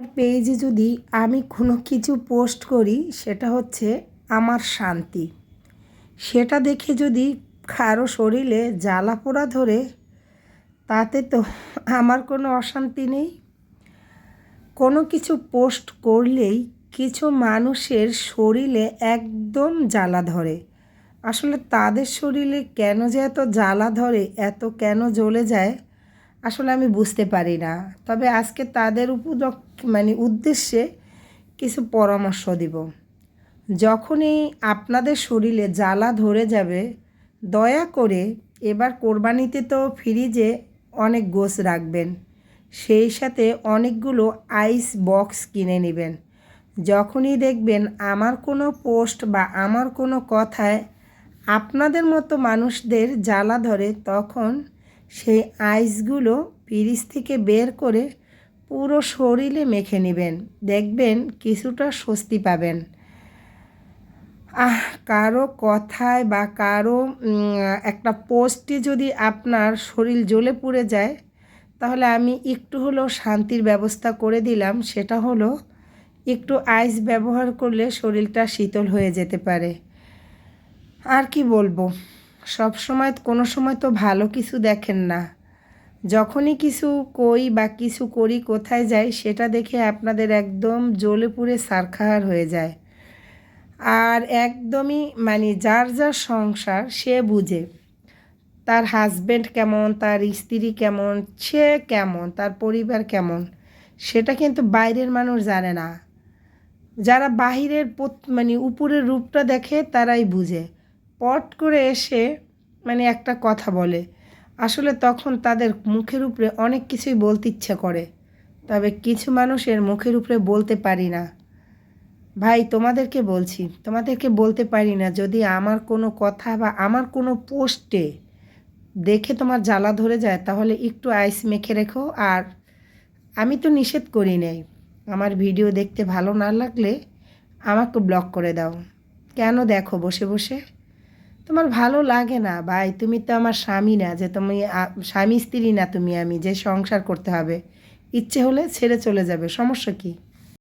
পেজে যদি আমি কোনো কিছু পোস্ট করি, সেটা হচ্ছে আমার শান্তি। সেটা দেখে যদি কারও শরীরে জ্বালা পোড়া ধরে, তাতে তো আমার কোনো অশান্তি নেই। কোনো কিছু পোস্ট করলেই কিছু মানুষের শরীরে একদম জ্বালা ধরে। আসলে তাদের শরীরে কেন যে এত জ্বালা ধরে, এত কেন জ্বলে যায় আসলে আমি বুঝতে পারি না। তবে আজকে তাদের উপর মানে উদ্দেশ্যে কিছু পরামর্শ দিব। যখনই আপনাদের শরীরে জ্বালা ধরে যাবে, দয়া করে এবার কোরবানিতে তো ফ্রিজে অনেক গোছ রাখবেন। সেই সাথে অনেকগুলো আইস বক্স কিনে নেবেন। যখনই দেখবেন আমার কোনো পোস্ট বা আমার কোনো কথায় আপনাদের মতো মানুষদের জ্বালা ধরে, তখন সেই আইসগুলো ফ্রিজ থেকে বের করে পুরো শরীরে মেখে নেবেন। দেখবেন কিছুটা স্বস্তি পাবেন। আহ, কারও কথায় বা কারও একটা পোস্টে যদি আপনার শরীর জ্বলে পুড়ে যায়, তাহলে আমি একটু হলেও শান্তির ব্যবস্থা করে দিলাম। সেটা হলো একটু আইস ব্যবহার করলে শরীরটা শীতল হয়ে যেতে পারে। আর কি বলব? সব সময় কোনো সময় তো ভালো কিছু দেখেন না। যখনই কিছু কই বা কিছু করি কোথায় যাই, সেটা দেখে আপনাদের একদম জ্বলে পুড়ে সারখার হয়ে যায়। আর একদমই মানে যার যার সংসার সে বুঝে। তার হাজব্যান্ড কেমন, তার স্ত্রী কেমন, সে কেমন, তার পরিবার কেমন, সেটা কিন্তু বাইরের মানুষ জানে না। যারা বাহিরের মানে উপরের রূপটা দেখে তারাই বুঝে। পট করে এসে মানে একটা কথা বলে। আসলে তখন তাদের মুখের উপরে অনেক কিছুই বলতে ইচ্ছে করে, তবে কিছু মানুষের মুখের উপরে বলতে পারি না। ভাই, তোমাদেরকে বলছি, তোমাদেরকে বলতে পারি না যদি আমার কোনো কথা বা আমার কোনো পোস্টে দেখে তোমার জ্বালা ধরে যায়, তাহলে একটু আইস মেখে রেখো। আর আমি তো নিষেধ করি নাই, আমার ভিডিও দেখতে ভালো না লাগলে আমাকে ব্লক করে দাও। কেন দেখো বসে বসে? তোমার ভালো লাগে না, ভাই? তুমি তো আমার স্বামী না, যে তুমি স্বামী স্ত্রী না তুমি আমি, যে সংসার করতে হবে। ইচ্ছে হলে ছেড়ে চলে যাবে, সমস্যা কী?